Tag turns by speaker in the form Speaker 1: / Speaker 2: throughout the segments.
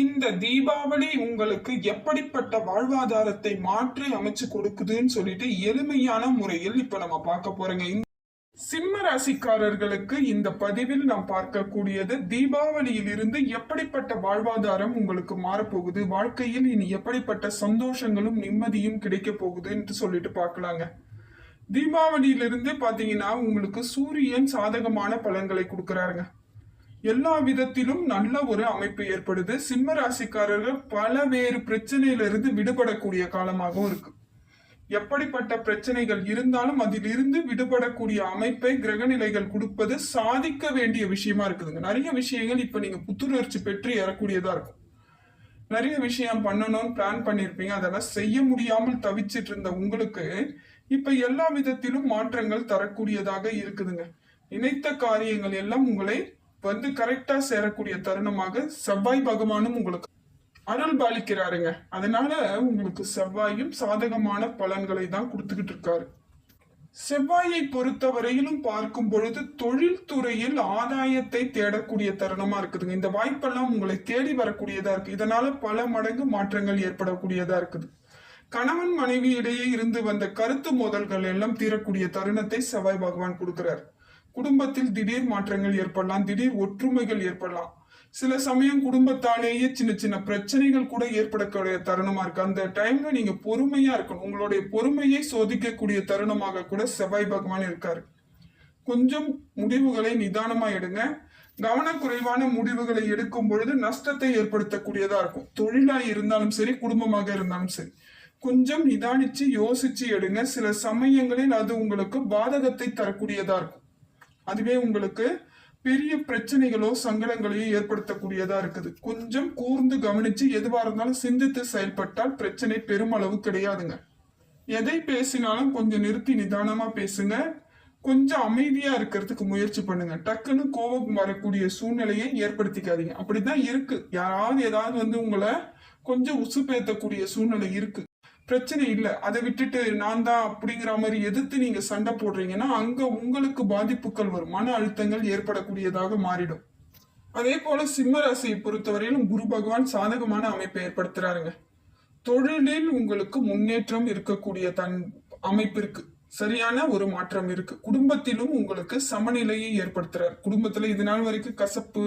Speaker 1: இந்த தீபாவளி உங்களுக்கு எப்படிப்பட்ட வாழ்வாதாரத்தை மாற்றி அமைச்சு கொடுக்குதுன்னு சொல்லிட்டு எளிமையான முறையில் இப்ப நம்ம பார்க்க போறோங்க. சிம்ம ராசிக்காரர்களுக்கு இந்த பதிவில் நாம் பார்க்கக்கூடியது தீபாவளியில் இருந்து எப்படிப்பட்ட வாழ்வாதாரம் உங்களுக்கு மாறப்போகுது? வாழ்க்கையில் இனி எப்படிப்பட்ட சந்தோஷங்களும் நிம்மதியும் கிடைக்க போகுதுன்னு சொல்லிட்டு பார்க்கலாங்க. தீபாவளியிலிருந்து பாத்தீங்கன்னா உங்களுக்கு சூரியன் சாதகமான பலன்களை கொடுக்கறாருங்க. எல்லா விதத்திலும் நல்ல ஒரு அமைப்பு ஏற்படுது. சிம்ம ராசிக்காரர்கள் பலவேறு பிரச்சனையிலிருந்து விடுபடக்கூடிய காலமாகவும் இருக்கு. எப்படிப்பட்ட பிரச்சனைகள் இருந்தாலும் அதிலிருந்து விடுபடக்கூடிய அமைப்பை கிரகநிலைகள் கொடுப்பது சாதிக்க வேண்டிய விஷயமா இருக்குதுங்க. நிறைய விஷயங்கள் இப்ப நீங்க புத்துணர்ச்சி பெற்று ஏறக்கூடியதா இருக்கும். நிறைய விஷயம் பண்ணணும்னு பிளான் பண்ணிருப்பீங்க. அதெல்லாம் செய்ய முடியாமல் தவிச்சிட்டு இருந்த உங்களுக்கு இப்ப எல்லா விதத்திலும் மாற்றங்கள் தரக்கூடியதாக இருக்குதுங்க. நினைத்த காரியங்கள் எல்லாம் உங்களை வந்து கரெக்டா சேரக்கூடிய தருணமாக செவ்வாய் பகவானும் உங்களுக்கு அருள் பாலிக்கிறாருங்க. அதனால உங்களுக்கு செவ்வாயும் சாதகமான பலன்களை தான் கொடுத்துக்கிட்டு இருக்காரு. செவ்வாயை பொறுத்தவரையிலும் பார்க்கும் பொழுது தொழில்துறையில் ஆதாயத்தை தேடக்கூடிய தருணமா இருக்குதுங்க. இந்த வாய்ப்பெல்லாம் உங்களை தேடி வரக்கூடியதா இருக்கு. இதனால பல மடங்கு மாற்றங்கள் ஏற்படக்கூடியதா இருக்குது. கணவன் மனைவி இடையே இருந்து வந்த கருத்து மோதல்கள் எல்லாம் தீரக்கூடிய தருணத்தை செவ்வாய் பகவான் கொடுக்கிறார். குடும்பத்தில் திடீர் மாற்றங்கள் ஏற்படலாம் திடீர் ஒற்றுமைகள் ஏற்படலாம். சில சமயம் குடும்பத்தாலேயே சின்ன சின்ன பிரச்சனைகள் கூட ஏற்படக்கூடிய தருணமா இருக்கு. அந்த டைம்ல நீங்க பொறுமையா இருக்கணும். உங்களுடைய பொறுமையை சோதிக்கக்கூடிய தருணமாக கூட செவ்வாய் பகவான் இருக்காரு. கொஞ்சம் முடிவுகளை நிதானமா எடுங்க. கவனக்குறைவான முடிவுகளை எடுக்கும் பொழுது நஷ்டத்தை ஏற்படுத்தக்கூடியதா இருக்கும். தொழிலாய் இருந்தாலும் சரி குடும்பமாக இருந்தாலும் சரி. கொஞ்சம் நிதானிச்சு யோசிச்சு எடுங்க. சில சமயங்களில் அது உங்களுக்கு பாதகத்தை தரக்கூடியதா இருக்கும். அதுவே உங்களுக்கு பெரிய பிரச்சனைகளோ சங்கடங்களையோ ஏற்படுத்தக்கூடியதா இருக்குது. கொஞ்சம் கூர்ந்து கவனிச்சு எதுவா இருந்தாலும் சிந்தித்து செயல்பட்டால் பிரச்சனை பெருமளவு கிடையாதுங்க. எதை பேசினாலும் கொஞ்சம் நிறுத்தி நிதானமா பேசுங்க. கொஞ்சம் அமைதியா இருக்கிறதுக்கு முயற்சி பண்ணுங்க. டக்குன்னு கோபம் வரக்கூடிய சூழ்நிலையை ஏற்படுத்திக்காதீங்க. அப்படிதான் இருக்கு. யாராவது ஏதாவது வந்து உங்களை கொஞ்சம் உசுப்பேத்தக்கூடிய சூழ்நிலை இருக்கு. பிரச்சனை இல்லை. அதை விட்டுட்டு நான் தான் அப்படிங்கிற மாதிரி எதிர்த்து நீங்க சண்டை போடுறீங்கன்னா அங்க உங்களுக்கு பாதிப்புகள் வரும். மன அழுத்தங்கள் ஏற்படக்கூடியதாக மாறிடும். அதே போல சிம்ம ராசியை பொறுத்தவரையிலும் குரு பகவான் சாதகமான அமைப்பை ஏற்படுத்துறாருங்க. தொழிலில் உங்களுக்கு முன்னேற்றம் இருக்கக்கூடிய தன் அமைப்பு இருக்கு. சரியான ஒரு மாற்றம் இருக்கு. குடும்பத்திலும் உங்களுக்கு சமநிலையை ஏற்படுத்துறார். குடும்பத்துல இது நாள் வரைக்கும் கசப்பு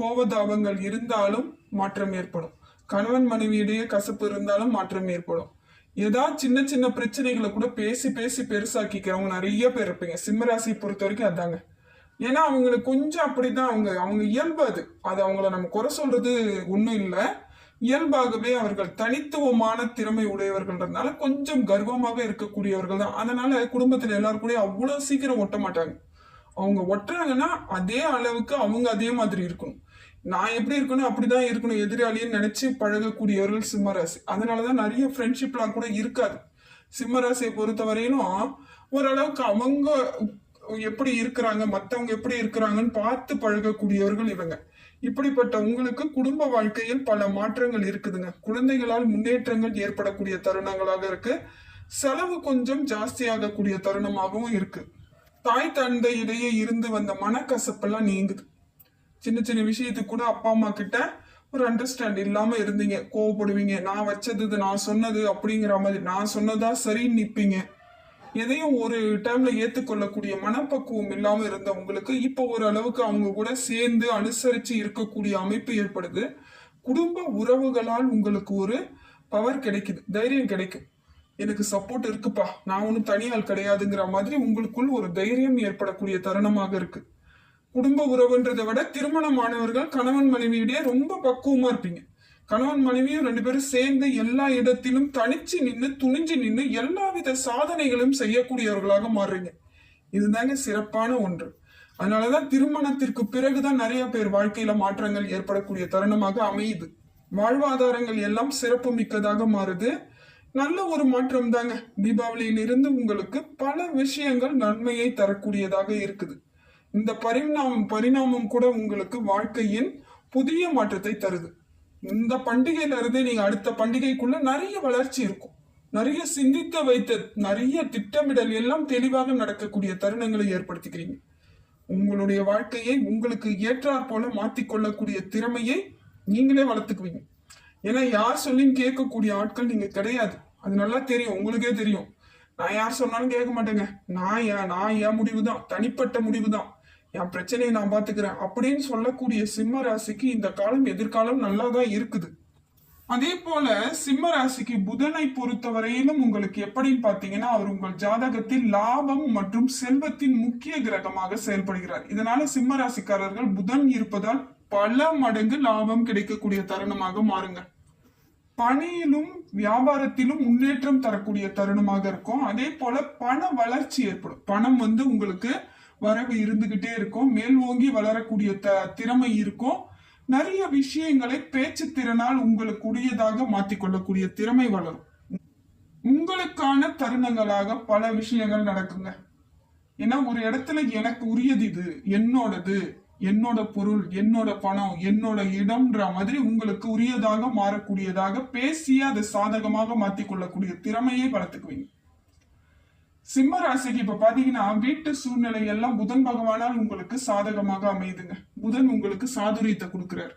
Speaker 1: கோவதாபங்கள் இருந்தாலும் மாற்றம் ஏற்படும். கணவன் மனைவியிடையே கசப்பு இருந்தாலும் மாற்றம் ஏற்படும். ஏதாவது சின்ன சின்ன பிரச்சனைகளை கூட பேசி பேசி பெருசாக்கிக்கிறவங்க நிறைய பேர் இருப்பீங்க. சிம்மராசியை பொறுத்த வரைக்கும் அதாங்க. ஏன்னா அவங்களுக்கு கொஞ்சம் அப்படிதான் அவங்க அவங்க இயல்பு அது. அது அவங்கள நம்ம குறை சொல்றது ஒன்றும் இல்லை. இயல்பாகவே அவர்கள் தனித்துவமான திறமை உடையவர்கள்ன்றதுனால கொஞ்சம் கர்வமாக இருக்கக்கூடியவர்கள் தான். அதனால குடும்பத்தில் எல்லாரும் கூட அவ்வளோ சீக்கிரம் ஒட்ட மாட்டாங்க. அவங்க ஒட்டுறாங்கன்னா அதே அளவுக்கு அவங்க அதே மாதிரி இருக்கணும். நான் எப்படி இருக்கணும் அப்படிதான் இருக்கணும் எதிராளின்னு நினைச்சு பழகக்கூடியவர்கள் சிம்மராசி. அதனாலதான் நிறைய ஃப்ரெண்ட்ஷிப்லாம் கூட இருக்காது. சிம்மராசியை பொறுத்தவரையிலும் ஓரளவுக்கு அவங்க எப்படி இருக்கிறாங்க மற்றவங்க எப்படி இருக்கிறாங்கன்னு பார்த்து பழகக்கூடியவர்கள் இவங்க. இப்படிப்பட்ட உங்களுக்கு குடும்ப வாழ்க்கையில் பல மாற்றங்கள் இருக்குதுங்க. குழந்தைகளால் முன்னேற்றங்கள் ஏற்படக்கூடிய தருணங்களாக இருக்கு. செலவு கொஞ்சம் ஜாஸ்தியாகக்கூடிய தருணமாகவும் இருக்கு. தாய் தந்தை இடையே இருந்து வந்த மனக்கசப்பெல்லாம் நீங்குது. சின்ன சின்ன விஷயத்துக்கு கூட அப்பா அம்மா கிட்ட ஒரு அண்டர்ஸ்டாண்ட் இல்லாம இருந்தீங்க. கோவப்படுவீங்க. நான் வச்சது நான் சொன்னது அப்படிங்கிற மாதிரி. நான் சொன்னதா சரின்னு நிப்பீங்க. எதையும் ஒரு டைம்ல ஏத்துக்கொள்ளக்கூடிய மனப்பக்குவம் இல்லாம இருந்த உங்களுக்கு இப்போ ஓரளவுக்கு அவங்க கூட சேர்ந்து அனுசரிச்சு இருக்கக்கூடிய அமைப்பு ஏற்படுது. குடும்ப உறவுகளால் உங்களுக்கு ஒரு பவர் கிடைக்குது. தைரியம் கிடைக்கும். எனக்கு சப்போர்ட் இருக்குப்பா. நான் ஒன்றும் தனியால் கிடையாதுங்கிற மாதிரி உங்களுக்குள் ஒரு தைரியம் ஏற்படக்கூடிய தருணமாக இருக்குது குடும்ப உறவுன்றதை விட திருமணமானவர்கள் கணவன் மனைவியிடையே ரொம்ப பக்குவமா இருப்பீங்க. கணவன் மனைவியும் ரெண்டு பேரும் சேர்ந்து எல்லா இடத்திலும் தனிச்சு நின்று துணிஞ்சு நின்று எல்லாவித சாதனைகளும் செய்யக்கூடியவர்களாக மாறுறீங்க. இதுதாங்க சிறப்பான ஒன்று. அதனாலதான் திருமணத்திற்கு பிறகுதான் நிறைய பேர் வாழ்க்கையில மாற்றங்கள் ஏற்படக்கூடிய தருணமாக அமையுது. வாழ்வாதாரங்கள் எல்லாம் சிறப்பு மிக்கதாக மாறுது. நல்ல ஒரு மாற்றம் தாங்க தீபாவளியிலிருந்து உங்களுக்கு பல விஷயங்கள் நன்மையை தரக்கூடியதாக இருக்குது. இந்த பரிணாமம் பரிணாமம் கூட உங்களுக்கு வாழ்க்கையின் புதிய மாற்றத்தை தருது. இந்த பண்டிகையில இருந்து நீங்க அடுத்த பண்டிகைக்குள்ள நிறைய வளர்ச்சி இருக்கும். நிறைய சிந்தித்த வைத்த நிறைய திட்டமிடல் எல்லாம் தெளிவாக நடக்கக்கூடிய தருணங்களை ஏற்படுத்திக்கிறீங்க. உங்களுடைய வாழ்க்கையை உங்களுக்கு ஏற்றாற் போல மாத்திக்கொள்ளக்கூடிய திறமையை நீங்களே வளர்த்துக்குவீங்க. ஏன்னா யார் சொல்லியும் கேட்கக்கூடிய ஆட்கள் நீங்க கிடையாது. அது நல்லா தெரியும் உங்களுக்கே தெரியும். நான் யார் சொன்னாலும் கேட்க மாட்டேங்க. நான் ஏன் நான் என் முடிவு தான் தனிப்பட்ட முடிவு தான் என் பிரச்சனையை நான் பார்த்துக்கிறேன் அப்படின்னு சொல்லக்கூடிய சிம்ம ராசிக்கு இந்த காலம் எதிர்காலம் நல்லா தான் இருக்குது. அதே போல சிம்ம ராசிக்கு புதனை பொறுத்தவரையிலும் உங்களுக்கு எப்படின்னு பார்த்தீங்கன்னா அவர் உங்கள் ஜாதகத்தில் லாபம் மற்றும் செல்வத்தின் முக்கிய கிரகமாக செயல்படுகிறார். இதனால சிம்ம ராசிக்காரர்கள் புதன் இருப்பதால் பல மடங்கு லாபம் கிடைக்கக்கூடிய தருணமாக மாறுங்க. பணியிலும் வியாபாரத்திலும் முன்னேற்றம் தரக்கூடிய தருணமாக இருக்கும். அதே போல பண வளர்ச்சி ஏற்படும். பணம் வந்து உங்களுக்கு வரவு இருந்துகிட்டே இருக்கும். மேல் ஓங்கி வளரக்கூடிய த திறமை இருக்கும். நிறைய விஷயங்களை பேச்சு திறனால் உங்களுக்கு உரியதாக மாற்றிக்கொள்ளக்கூடிய திறமை வளரும். உங்களுக்கான தருணங்களாக பல விஷயங்கள் நடக்குங்க. ஏன்னா ஒரு இடத்துல எனக்கு உரியது இது என்னோடது என்னோட பொருள் என்னோட பணம் என்னோட இடம்ன்ற மாதிரி உங்களுக்கு உரியதாக மாறக்கூடியதாக பேசி அதை சாதகமாக மாற்றிக்கொள்ளக்கூடிய திறமையை வளர்த்துக்குவீங்க. சிம்ம ராசிக்கு இப்ப பாத்தீங்கன்னா வீட்டு சூழ்நிலை எல்லாம் புதன் பகவானால் உங்களுக்கு சாதகமாக அமையுதுங்க. புதன் உங்களுக்கு சாதுரியத்தை கொடுக்கிறார்.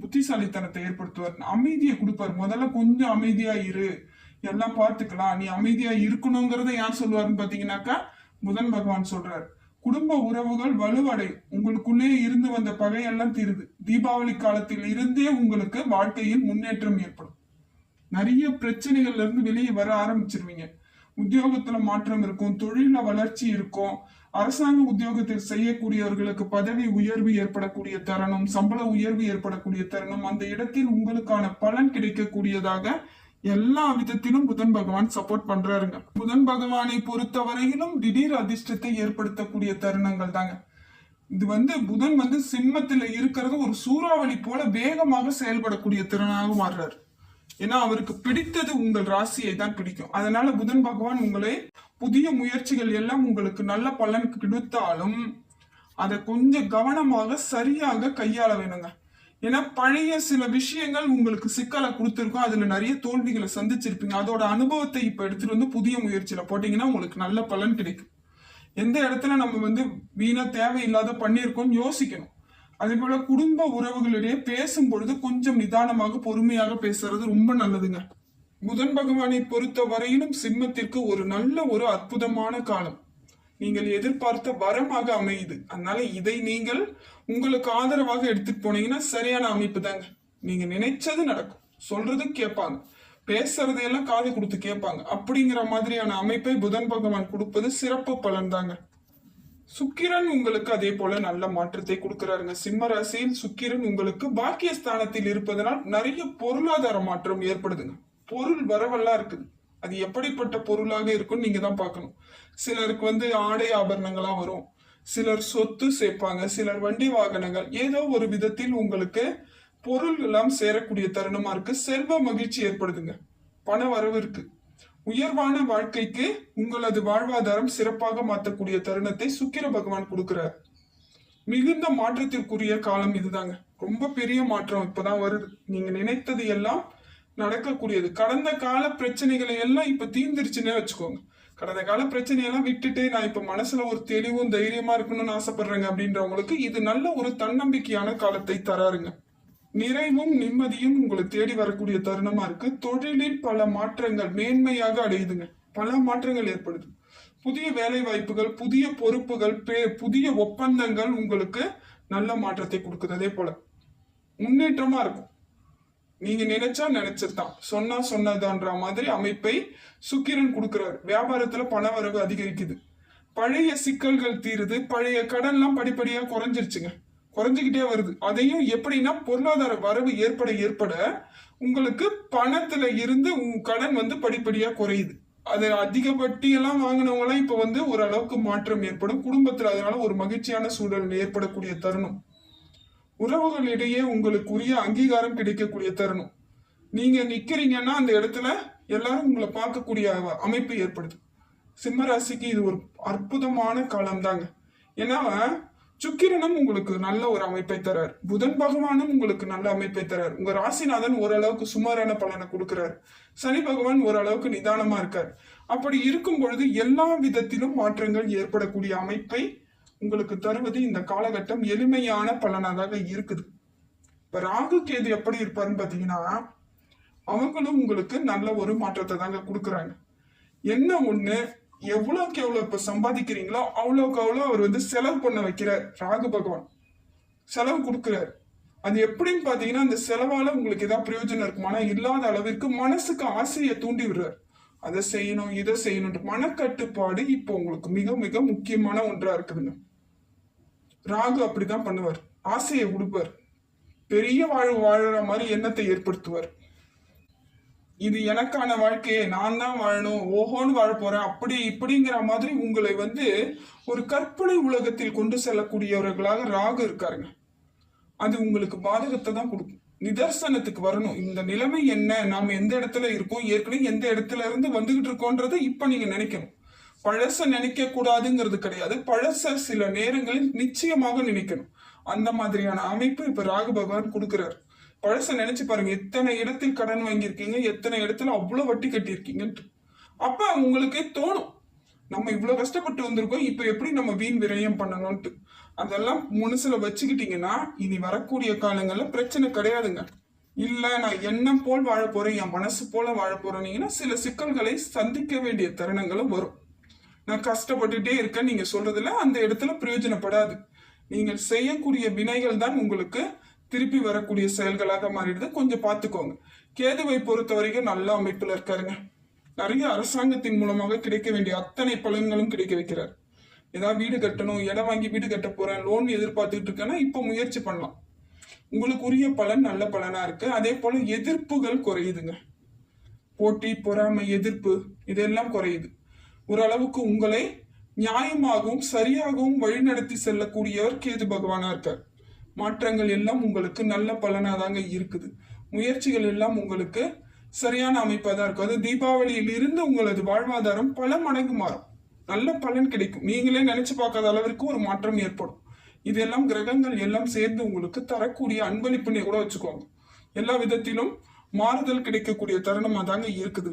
Speaker 1: புத்திசாலித்தனத்தை ஏற்படுத்துவார். அமைதியை கொடுப்பார். முதல்ல கொஞ்சம் அமைதியா இரு. எல்லாம் பார்த்துக்கலாம். நீ அமைதியா இருக்கணுங்கிறத யார் சொல்லுவாருன்னு பாத்தீங்கன்னாக்கா புதன் பகவான் சொல்றார். குடும்ப உறவுகள் வலுவடை. உங்களுக்குள்ளே இருந்து வந்த பகையெல்லாம் தீருது. தீபாவளி காலத்தில் இருந்தே உங்களுக்கு வாழ்க்கையில் முன்னேற்றம் ஏற்படும். நிறைய பிரச்சனைகள்ல இருந்து வெளியே வர ஆரம்பிச்சிருவீங்க. உத்தியோகத்துல மாற்றம் இருக்கும் தொழில வளர்ச்சி இருக்கும் அரசாங்க உத்தியோகத்தில் செய்யக்கூடியவர்களுக்கு பதவி உயர்வு ஏற்படக்கூடிய தருணம் சம்பள உயர்வு ஏற்படக்கூடிய தருணம் அந்த இடத்தில் உங்களுக்கான பலன் கிடைக்கக்கூடியதாக எல்லா விதத்திலும் புதன் பகவான் சப்போர்ட் பண்றாருங்க. புதன் பகவானை பொறுத்தவரையிலும் திடீர் அதிர்ஷ்டத்தை ஏற்படுத்தக்கூடிய தருணங்கள் தாங்க. இது வந்து புதன் வந்து சிம்மத்துல இருக்கிறது ஒரு சூறாவளி போல வேகமாக செயல்படக்கூடிய திறனாக மாறுறாரு. ஏன்னா அவருக்கு பிடித்தது உங்கள் ராசியை தான் பிடிக்கும். அதனால புதன் பகவான் உங்களை புதிய முயற்சிகள் எல்லாம் உங்களுக்கு நல்ல பலன் கொடுத்தாலும் அதை கொஞ்சம் கவனமாக சரியாக கையாள வேணுங்க. ஏன்னா பழைய சில விஷயங்கள் உங்களுக்கு சிக்கலை கொடுத்துருக்கோம். அதுல நிறைய தோல்விகளை சந்திச்சிருப்பீங்க. அதோட அனுபவத்தை இப்ப எடுத்துட்டு வந்து புதிய முயற்சியில போட்டீங்கன்னா உங்களுக்கு நல்ல பலன் கிடைக்கும். எந்த இடத்துல நம்ம வந்து வீணா தேவையில்லாத பண்ணியிருக்கோம் யோசிக்கணும். அதே போல குடும்ப உறவுகளிடையே பேசும் பொழுது கொஞ்சம் நிதானமாக பொறுமையாக பேசுறது ரொம்ப நல்லதுங்க. புதன் பகவானை பொறுத்த வரையிலும் சிம்மத்திற்கு ஒரு நல்ல ஒரு அற்புதமான காலம். நீங்கள் எதிர்பார்த்த வரமாக அமையுது. அதனால இதை நீங்கள் உங்களுக்கு ஆதரவாக எடுத்துட்டு போனீங்கன்னா சரியான அமைப்பு தாங்க. நீங்க நினைச்சது நடக்கும். சொல்றதும் கேட்பாங்க. பேசுறதையெல்லாம் காது கொடுத்து கேட்பாங்க. அப்படிங்கிற மாதிரியான அமைப்பை புதன் பகவான் கொடுப்பது சிறப்பு பலன் தாங்க. சுக்கிரன் உங்களுக்கு அதே போல நல்ல மாற்றத்தை கொடுக்கிறாருங்க. சிம்ம ராசியில் சுக்கிரன் உங்களுக்கு பாக்கியஸ்தானத்தில் இருப்பதனால் நிறைய பொருளாதார மாற்றம் ஏற்படுதுங்க. பொருள் வரவெல்லாம் இருக்குது. அது எப்படிப்பட்ட பொருளாக இருக்கும்னு நீங்க தான் பார்க்கணும். சிலருக்கு வந்து ஆடை ஆபரணங்கள்லாம் வரும். சிலர் சொத்து சேர்ப்பாங்க. சிலர் வண்டி வாகனங்கள். ஏதோ ஒரு விதத்தில் உங்களுக்கு பொருள் எல்லாம் சேரக்கூடிய தருணமா இருக்கு. செல்வ மகிழ்ச்சி ஏற்படுதுங்க. பண வரவு இருக்கு. உயர்வான வாழ்க்கைக்கு உங்களது வாழ்வாதாரம் சிறப்பாக மாற்றக்கூடிய தருணத்தை சுக்கிர பகவான் கொடுக்கிறார். மிகுந்த மாற்றத்திற்குரிய காலம் இதுதாங்க. ரொம்ப பெரிய மாற்றம் இப்பதான் வருது. நீங்க நினைத்தது எல்லாம் நடக்கக்கூடியது. கடந்த கால பிரச்சனைகளை எல்லாம் இப்ப தீர்ந்துருச்சுன்னே வச்சுக்கோங்க. கடந்த கால பிரச்சனையெல்லாம் விட்டுட்டு நான் இப்ப மனசுல ஒரு தெளிவும் தைரியமா இருக்கணும்னு ஆசைப்படுறேங்க அப்படின்றவங்களுக்கு இது நல்ல ஒரு தன்னம்பிக்கையான காலத்தை தராருங்க. நிறைவும் நிம்மதியும் உங்களை தேடி வரக்கூடிய தருணமா இருக்கு. தொழிலில் பல மாற்றங்கள் மேன்மையாக அடையுதுங்க. பல மாற்றங்கள் ஏற்படுது. புதிய வேலை வாய்ப்புகள் புதிய பொறுப்புகள் புதிய ஒப்பந்தங்கள் உங்களுக்கு நல்ல மாற்றத்தை கொடுக்குது. அதே போல முன்னேற்றமா இருக்கும். நீங்க நினைச்சா நினைச்சதுதான் சொன்னா சொன்னதான்ற மாதிரி அமைப்பை சுக்கிரன் கொடுக்கிறார். வியாபாரத்துல பண வரவு அதிகரிக்குது. பழைய சிக்கல்கள் தீருது. பழைய கடன்லாம் படிப்படியா குறைஞ்சிருச்சுங்க. குறைஞ்சிக்கிட்டே வருது. அதையும் எப்படின்னா பொருளாதார வரவு ஏற்பட ஏற்பட உங்களுக்கு பணத்துல இருந்து உங்க கடன் வந்து படிப்படியா குறையுது. அது அதிக வட்டியெல்லாம் வாங்கினவங்களாம் இப்போ வந்து ஓரளவுக்கு மாற்றம் ஏற்படும். குடும்பத்தில் அதனால ஒரு மகிழ்ச்சியான சூழல் ஏற்படக்கூடிய தருணம். உறவுகளிடையே உங்களுக்குரிய அங்கீகாரம் கிடைக்கக்கூடிய தருணம். நீங்க நிக்கிறீங்கன்னா அந்த இடத்துல எல்லாரும் உங்களை பார்க்கக்கூடிய அமைப்பு ஏற்படுது. சிம்ம ராசிக்கு இது ஒரு அற்புதமான காலம் தாங்க ஏன்னா சுக்கிரனும் உங்களுக்கு நல்ல ஒரு அமைப்பை தரார். புதன் பகவானும் உங்களுக்கு நல்ல அமைப்பை தரார். உங்க ராசிநாதன் ஓரளவுக்கு சுமாரான பலனை கொடுக்கிறார். சனி பகவான் ஓரளவுக்கு நிதானமா இருக்கார். அப்படி இருக்கும் பொழுது எல்லா விதத்திலும் மாற்றங்கள் ஏற்படக்கூடிய அமைப்பை உங்களுக்கு தருவது இந்த காலகட்டம் எளிமையான பலனாக இருக்குது. இப்ப ராகு கேது எப்படி இருப்பாருன்னு பாத்தீங்கன்னா அவங்களும் உங்களுக்கு நல்ல ஒரு மாற்றத்தை தாங்க கொடுக்குறாங்க. என்ன ஒண்ணு எவ்வளவுக்கு எவ்வளவு இப்ப சம்பாதிக்கிறீங்களோ அவ்வளவுக்கு அவ்வளவு அவர் வந்து செலவு பண்ண வைக்கிறார் ராகு பகவான். செலவு கொடுக்குறாரு. அது எப்படின்னு பாத்தீங்கன்னா அந்த செலவால உங்களுக்கு ஏதாவது பிரயோஜனம் இருக்குமானா இல்லாத அளவிற்கு மனசுக்கு ஆசையை தூண்டி விடுறாரு. அதை செய்யணும் இதை செய்யணும் மனக்கட்டுப்பாடு இப்போ உங்களுக்கு மிக மிக முக்கியமான ஒன்றா இருக்குதுங்க. ராகு அப்படிதான் பண்ணுவார். ஆசையை கொடுப்பார் பெரிய வாழ்வு வாழற மாதிரி எண்ணத்தை ஏற்படுத்துவார். இது எனக்கான வாழ்க்கையை நான் தான் வாழணும் ஓஹோன்னு வாழ போறேன் அப்படி இப்படிங்கிற மாதிரி உங்களை வந்து ஒரு கற்பனை உலகத்தில் கொண்டு செல்லக்கூடியவர்களாக ராகு இருக்காருங்க. அது உங்களுக்கு பாதகத்தை தான் கொடுக்கும். நிதர்சனத்துக்கு வரணும். இந்த நிலைமை என்ன? நாம எந்த இடத்துல இருக்கோம்? ஏற்கனவே எந்த இடத்துல இருந்து வந்துகிட்டு இருக்கோன்றதை இப்ப நீங்க நினைக்கணும். பழச நினைக்க கூடாதுங்கிறது கிடையாது. பழச சில நேரங்களில் நிச்சயமாக நினைக்கணும். அந்த மாதிரியான அமைப்பு இப்ப ராகு பகவான் கொடுக்கிறார். பழச நினைச்சு பாருங்க எத்தனை இடத்தில் கடன் வாங்கியிருக்கீங்க எத்தனை இடத்துல அவ்வளோ வட்டி கட்டியிருக்கீங்கன்ட்டு. அப்ப உங்களுக்கு தோணும் நம்ம இவ்வளவு கஷ்டப்பட்டு வந்திருக்கோம் இப்ப எப்படி நம்ம வீண் விரயம் பண்ணணும்ட்டு அதெல்லாம் மனசுல வச்சுக்கிட்டீங்கன்னா இனி வரக்கூடிய காலங்கள்ல பிரச்சனை கிடையாதுங்க. இல்ல நான் எண்ணம் போல் வாழ போறேன் என் மனசு போல வாழ போறேன்னீங்கன்னா சில சிக்கல்களை சந்திக்க வேண்டிய தருணங்களும் வரும். நான் கஷ்டப்பட்டுட்டே இருக்கேன் நீங்க சொல்றதுல அந்த இடத்துல பிரயோஜனப்படாது. நீங்கள் செய்யக்கூடிய வினைகள் தான் உங்களுக்கு திருப்பி வரக்கூடிய செயல்களாக மாறிடுது. கொஞ்சம் பார்த்துக்கோங்க. கேதுவை பொறுத்த வரைக்கும் நல்ல அமைப்பில் இருக்காருங்க. நிறைய அரசாங்கத்தின் மூலமாக கிடைக்க வேண்டிய அத்தனை பலன்களும் கிடைக்க வைக்கிறார். ஏதாவது வீடு கட்டணும் இடம் வாங்கி வீடு கட்ட போறேன் லோன் எதிர்பார்த்துக்கிட்டு இருக்கேன்னா இப்போ முயற்சி பண்ணலாம். உங்களுக்கு உரிய பலன் நல்ல பலனா இருக்கு. அதே போல எதிர்ப்புகள் குறையுதுங்க. போட்டி பொறாமை எதிர்ப்பு இதெல்லாம் குறையுது. ஓரளவுக்கு உங்களை நியாயமாகவும் சரியாகவும் வழிநடத்தி செல்லக்கூடியவர் கேது பகவானா இருக்கார். மாற்றங்கள் எல்லாம் உங்களுக்கு நல்ல பலனாக தாங்க இருக்குது. முயற்சிகள் எல்லாம் உங்களுக்கு சரியான அமைப்பாக தான் இருக்கும். அது தீபாவளியில் இருந்து உங்களது வாழ்வாதாரம் பல மடங்கு மாறும். நல்ல பலன் கிடைக்கும். நீங்களே நினைச்சு பார்க்காத அளவிற்கு ஒரு மாற்றம் ஏற்படும். இதெல்லாம் கிரகங்கள் எல்லாம் சேர்ந்து உங்களுக்கு தரக்கூடிய அன்பளிப்புனே கூட வச்சுக்கோங்க. எல்லா விதத்திலும் மாறுதல் கிடைக்கக்கூடிய தருணமாக தாங்க இருக்குது.